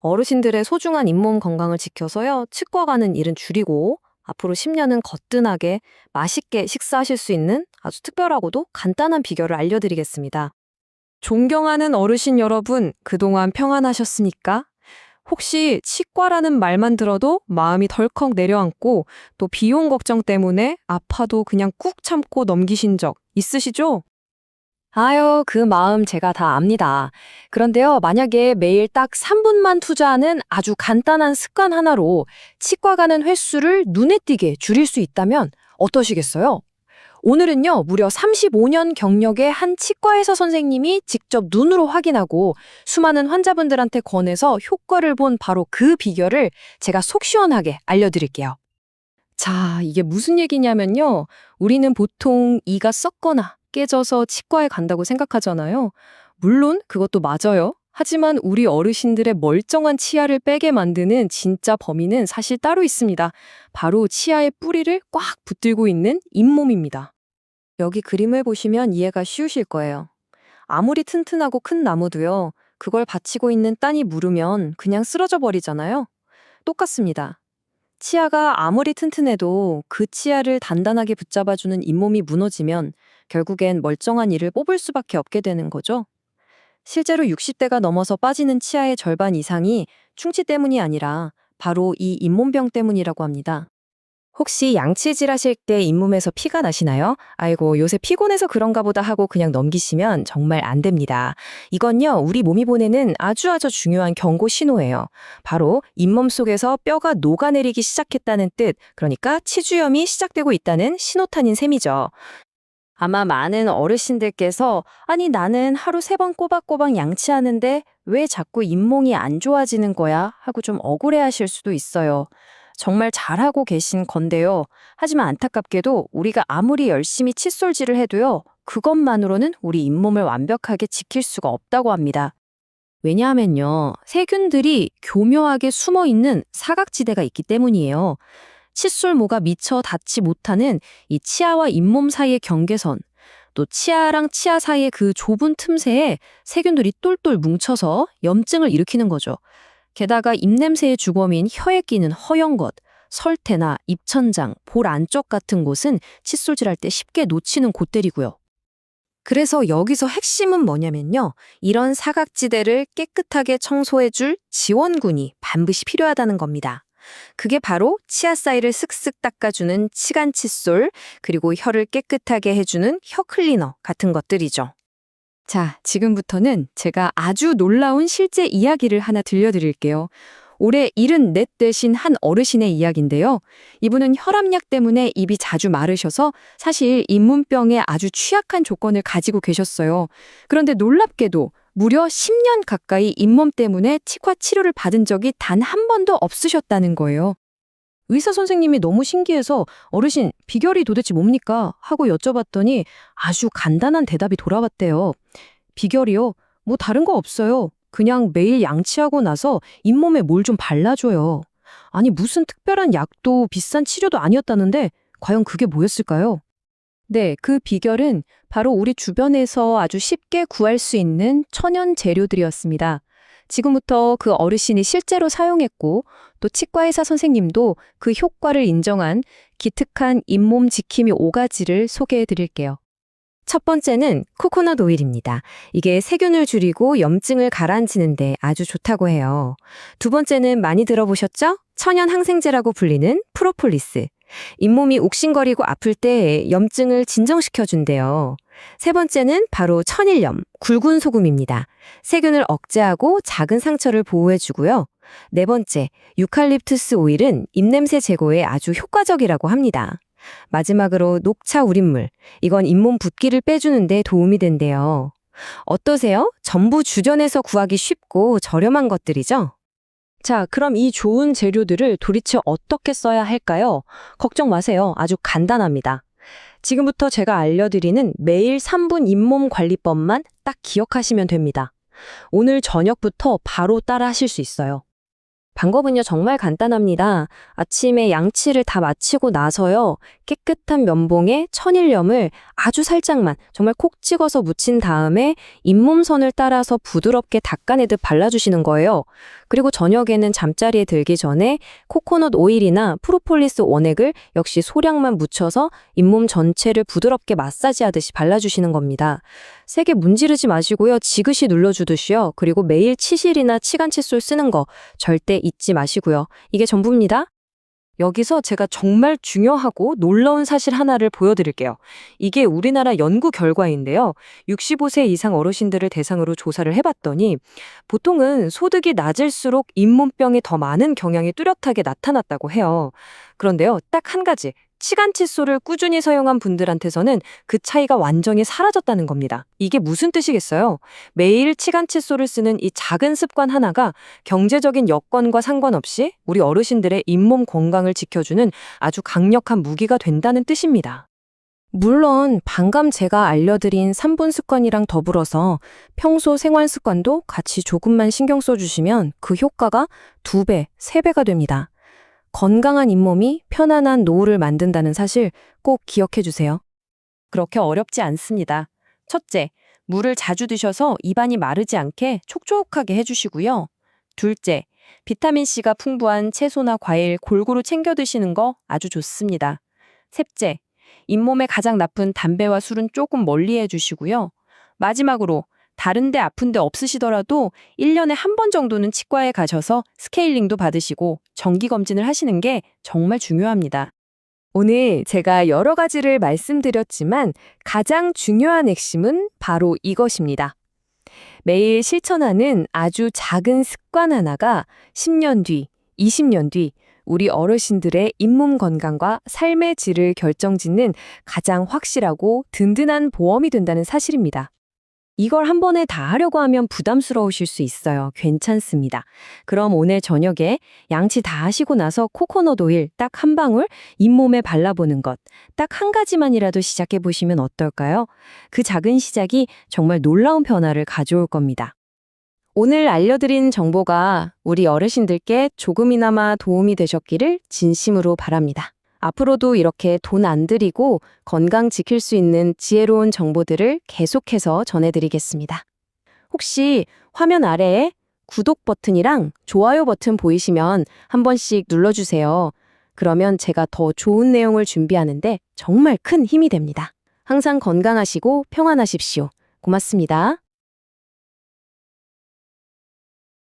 어르신들의 소중한 잇몸 건강을 지켜서요, 치과 가는 일은 줄이고, 앞으로 10년은 거뜬하게 맛있게 식사하실 수 있는 아주 특별하고도 간단한 비결을 알려드리겠습니다. 존경하는 어르신 여러분, 그동안 평안하셨습니까? 혹시 치과라는 말만 들어도 마음이 덜컥 내려앉고 또 비용 걱정 때문에 아파도 그냥 꾹 참고 넘기신 적 있으시죠? 아유, 그 마음 제가 다 압니다. 그런데요, 만약에 매일 딱 3분만 투자하는 아주 간단한 습관 하나로 치과 가는 횟수를 눈에 띄게 줄일 수 있다면 어떠시겠어요? 오늘은요, 무려 35년 경력의 한 치과의사 선생님이 직접 눈으로 확인하고 수많은 환자분들한테 권해서 효과를 본 바로 그 비결을 제가 속 시원하게 알려드릴게요. 자, 이게 무슨 얘기냐면요. 우리는 보통 이가 썩거나 깨져서 치과에 간다고 생각하잖아요. 물론 그것도 맞아요. 하지만 우리 어르신들의 멀쩡한 치아를 빼게 만드는 진짜 범인은 사실 따로 있습니다. 바로 치아의 뿌리를 꽉 붙들고 있는 잇몸입니다. 여기 그림을 보시면 이해가 쉬우실 거예요. 아무리 튼튼하고 큰 나무도요, 그걸 받치고 있는 딴이 무르면 그냥 쓰러져 버리잖아요. 똑같습니다. 치아가 아무리 튼튼해도 그 치아를 단단하게 붙잡아주는 잇몸이 무너지면 결국엔 멀쩡한 이를 뽑을 수밖에 없게 되는 거죠. 실제로 60대가 넘어서 빠지는 치아의 절반 이상이 충치 때문이 아니라 바로 이 잇몸병 때문이라고 합니다. 혹시 양치질 하실 때 잇몸에서 피가 나시나요? 아이고, 요새 피곤해서 그런가 보다 하고 그냥 넘기시면 정말 안 됩니다. 이건요, 우리 몸이 보내는 아주 아주 중요한 경고 신호예요. 바로 잇몸 속에서 뼈가 녹아내리기 시작했다는 뜻, 그러니까 치주염이 시작되고 있다는 신호탄인 셈이죠. 아마 많은 어르신들께서 아니 나는 하루 세 번 꼬박꼬박 양치하는데 왜 자꾸 잇몸이 안 좋아지는 거야? 하고 좀 억울해하실 수도 있어요. 정말 잘하고 계신 건데요. 하지만 안타깝게도 우리가 아무리 열심히 칫솔질을 해도요. 그것만으로는 우리 잇몸을 완벽하게 지킬 수가 없다고 합니다. 왜냐하면요. 세균들이 교묘하게 숨어 있는 사각지대가 있기 때문이에요. 칫솔모가 미처 닿지 못하는 이 치아와 잇몸 사이의 경계선, 또 치아랑 치아 사이의 그 좁은 틈새에 세균들이 똘똘 뭉쳐서 염증을 일으키는 거죠. 게다가 입냄새의 주범인 혀에 끼는 허연 것, 설태나 입천장, 볼 안쪽 같은 곳은 칫솔질할 때 쉽게 놓치는 곳들이고요. 그래서 여기서 핵심은 뭐냐면요. 이런 사각지대를 깨끗하게 청소해줄 지원군이 반드시 필요하다는 겁니다. 그게 바로 치아 사이를 쓱쓱 닦아주는 치간 칫솔, 그리고 혀를 깨끗하게 해주는 혀 클리너 같은 것들이죠. 자, 지금부터는 제가 아주 놀라운 실제 이야기를 하나 들려드릴게요. 올해 74 되신 한 어르신의 이야기인데요. 이분은 혈압약 때문에 입이 자주 마르셔서 사실 잇몸병에 아주 취약한 조건을 가지고 계셨어요. 그런데 놀랍게도 무려 10년 가까이 잇몸 때문에 치과 치료를 받은 적이 단 한 번도 없으셨다는 거예요. 의사 선생님이 너무 신기해서 어르신, 비결이 도대체 뭡니까? 하고 여쭤봤더니 아주 간단한 대답이 돌아왔대요. 비결이요? 뭐 다른 거 없어요. 그냥 매일 양치하고 나서 잇몸에 뭘 좀 발라줘요. 아니, 무슨 특별한 약도 비싼 치료도 아니었다는데 과연 그게 뭐였을까요? 네, 그 비결은 바로 우리 주변에서 아주 쉽게 구할 수 있는 천연 재료들이었습니다. 지금부터 그 어르신이 실제로 사용했고 또 치과의사 선생님도 그 효과를 인정한 기특한 잇몸 지킴이 5가지를 소개해 드릴게요. 첫 번째는 코코넛 오일입니다. 이게 세균을 줄이고 염증을 가라앉히는데 아주 좋다고 해요. 두 번째는 많이 들어보셨죠? 천연 항생제라고 불리는 프로폴리스. 잇몸이 욱신거리고 아플 때 염증을 진정시켜준대요. 세 번째는 바로 천일염, 굵은 소금입니다. 세균을 억제하고 작은 상처를 보호해주고요. 네 번째, 유칼립투스 오일은 입냄새 제거에 아주 효과적이라고 합니다. 마지막으로 녹차 우린물. 이건 잇몸 붓기를 빼주는데 도움이 된대요. 어떠세요? 전부 주변에서 구하기 쉽고 저렴한 것들이죠? 자, 그럼 이 좋은 재료들을 도대체 어떻게 써야 할까요? 걱정 마세요. 아주 간단합니다. 지금부터 제가 알려드리는 매일 3분 잇몸 관리법만 딱 기억하시면 됩니다. 오늘 저녁부터 바로 따라 하실 수 있어요. 방법은요, 정말 간단합니다. 아침에 양치를 다 마치고 나서요, 깨끗한 면봉에 천일염을 아주 살짝만, 정말 콕 찍어서 묻힌 다음에 잇몸선을 따라서 부드럽게 닦아내듯 발라주시는 거예요. 그리고 저녁에는 잠자리에 들기 전에 코코넛 오일이나 프로폴리스 원액을 역시 소량만 묻혀서 잇몸 전체를 부드럽게 마사지하듯이 발라주시는 겁니다. 세게 문지르지 마시고요. 지그시 눌러주듯이요. 그리고 매일 치실이나 치간 칫솔 쓰는 거 절대 잊지 마시고요. 이게 전부입니다. 여기서 제가 정말 중요하고 놀라운 사실 하나를 보여드릴게요. 이게 우리나라 연구 결과인데요. 65세 이상 어르신들을 대상으로 조사를 해봤더니 보통은 소득이 낮을수록 잇몸병이 더 많은 경향이 뚜렷하게 나타났다고 해요. 그런데요, 딱 한 가지. 치간 칫솔을 꾸준히 사용한 분들한테서는 그 차이가 완전히 사라졌다는 겁니다. 이게 무슨 뜻이겠어요? 매일 치간 칫솔을 쓰는 이 작은 습관 하나가 경제적인 여건과 상관없이 우리 어르신들의 잇몸 건강을 지켜주는 아주 강력한 무기가 된다는 뜻입니다. 물론 방금 제가 알려드린 3분 습관이랑 더불어서 평소 생활 습관도 같이 조금만 신경 써주시면 그 효과가 2배, 3배가 됩니다. 건강한 잇몸이 편안한 노후를 만든다는 사실 꼭 기억해 주세요. 그렇게 어렵지 않습니다. 첫째, 물을 자주 드셔서 입안이 마르지 않게 촉촉하게 해주시고요. 둘째, 비타민C가 풍부한 채소나 과일 골고루 챙겨 드시는 거 아주 좋습니다. 셋째, 잇몸에 가장 나쁜 담배와 술은 조금 멀리 해주시고요. 마지막으로, 다른데 아픈데 없으시더라도 1년에 한 번 정도는 치과에 가셔서 스케일링도 받으시고 정기검진을 하시는 게 정말 중요합니다. 오늘 제가 여러 가지를 말씀드렸지만 가장 중요한 핵심은 바로 이것입니다. 매일 실천하는 아주 작은 습관 하나가 10년 뒤, 20년 뒤 우리 어르신들의 잇몸 건강과 삶의 질을 결정짓는 가장 확실하고 든든한 보험이 된다는 사실입니다. 이걸 한 번에 다 하려고 하면 부담스러우실 수 있어요. 괜찮습니다. 그럼 오늘 저녁에 양치 다 하시고 나서 코코넛 오일 딱 한 방울 잇몸에 발라보는 것. 딱 한 가지만이라도 시작해 보시면 어떨까요? 그 작은 시작이 정말 놀라운 변화를 가져올 겁니다. 오늘 알려드린 정보가 우리 어르신들께 조금이나마 도움이 되셨기를 진심으로 바랍니다. 앞으로도 이렇게 돈 안 들이고 건강 지킬 수 있는 지혜로운 정보들을 계속해서 전해드리겠습니다. 혹시 화면 아래에 구독 버튼이랑 좋아요 버튼 보이시면 한 번씩 눌러주세요. 그러면 제가 더 좋은 내용을 준비하는데 정말 큰 힘이 됩니다. 항상 건강하시고 평안하십시오. 고맙습니다.